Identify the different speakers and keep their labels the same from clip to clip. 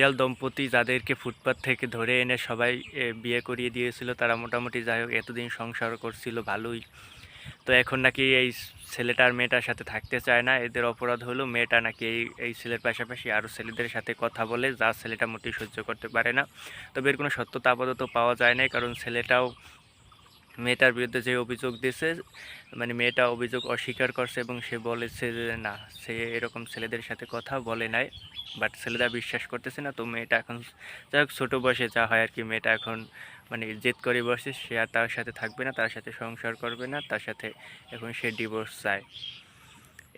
Speaker 1: Real দম্পতি যাদেরকে ফুটপাত থেকে ধরে এনে সবাই বিয়ে করিয়ে দিয়েছিল, তারা মোটামুটি যাই হোক এতদিন সংসার করছিল ভালোই। তো এখন নাকি এই ছেলেটার মেয়েটার সাথে থাকতে চায় না, এদের অপরাধ হলো মেয়েটা নাকি এই এই ছেলের পাশাপাশি আরও ছেলেদের সাথে কথা বলে, যা ছেলেটা মোটেই সহ্য করতে পারে না। তবে এর কোনো সত্যতা আপাতত পাওয়া যায় না কারণ ছেলেটাও মেয়েটার বিরুদ্ধে যে অভিযোগ দিয়েছে মানে মেয়েটা অভিযোগ অস্বীকার করছে এবং সে বলেছে যে না সে এরকম ছেলেদের সাথে কথা বলে নাই বাট ছেলেরা বিশ্বাস করতেছে না তো মেয়েটা এখন যাই হোক ছোটো বয়সে যা হয় আর কি মেয়েটা এখন মানে জেদ করে বসে সে আর তার সাথে থাকবে না তার সাথে সংসার করবে না তার সাথে এখন সে ডিভোর্স চায়।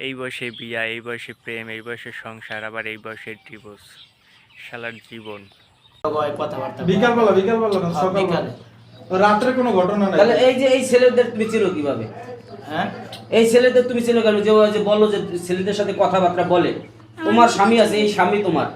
Speaker 1: এই বয়সে বিয়া এই বয়সে প্রেম এই বয়সে সংসার আবার এই বয়সে ডিভোর্স শালার জীবন।
Speaker 2: কথাবার্তা
Speaker 3: বিকাল বেলা বিকাল। বেলা
Speaker 2: হ্যাঁ।
Speaker 3: রাত্রে কোনো ঘটনা নাই।
Speaker 4: তাহলে এই যে এই ছেলেদের তুমি চিনো কীভাবে?
Speaker 2: হ্যাঁ?
Speaker 4: এই ছেলেদের তুমি চিনো কেন যে যে বলল যে ছেলেদের সাথে কথাবার্তা বলে। তোমার স্বামী আছে এই স্বামী তোমার?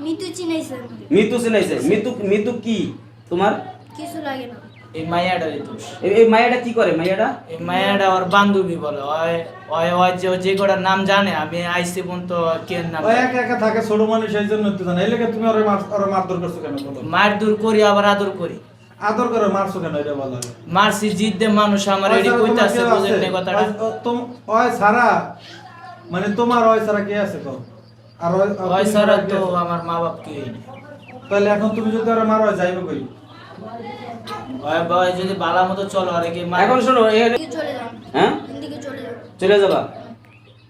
Speaker 5: মিতু চিনাইছে
Speaker 4: মিতু চিনাইছে। মিতু মিতু কি? তোমার?
Speaker 5: কিছু লাগে না।
Speaker 2: এই দোষ
Speaker 4: এই- মায়াটা কি করে মায়াটা
Speaker 2: এই মায়াটা ওর বান্ধবী বলে। ওই ওই ওই যে যে কটার নাম জানে আমি আইসি পর্যন্ত কে নাম
Speaker 3: ওই একা একা থাকে ছোট মানুষ এই জন্য তো জানে। এই লেগে তুমি ওরে মার ওরে মারধর করছ কেন বলো?
Speaker 2: মার দূর করি আবার আদর করি।
Speaker 3: আদর করে মারছো কেন এটা বলো
Speaker 2: মারছি জিদ দে মানুষ আমার এডি কইতাছে বুঝেন না কথাটা?
Speaker 3: ওই সারা মানে তোমার ওই সারা কে আছে তো? আর ওই আর
Speaker 2: ওই
Speaker 3: তুমি
Speaker 2: সারা তো আমার মা বাপ কি
Speaker 3: তাহলে এখন তুমি যদি ওরে মারো যাইবে কই?
Speaker 2: ওই বয় যদি বালা মতো চলো আর কি
Speaker 4: এখন শোনো
Speaker 5: এদিকে চলে যাও।
Speaker 4: হ্যাঁ?
Speaker 5: এদিকে চলে যাও।
Speaker 4: চলে যাবা?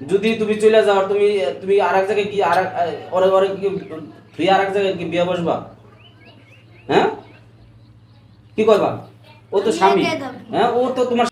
Speaker 4: যদি তুমি চলে যাও আর তুমি তুমি আর এক জায়গায় কি আর এক- ওরে ওরে কি ফ্রি আর এক জায়গায় কি বিয়ে বসবা? হ্যাঁ? কি করবা? ও তো স্বামী। হ্যাঁ ও তো তোমার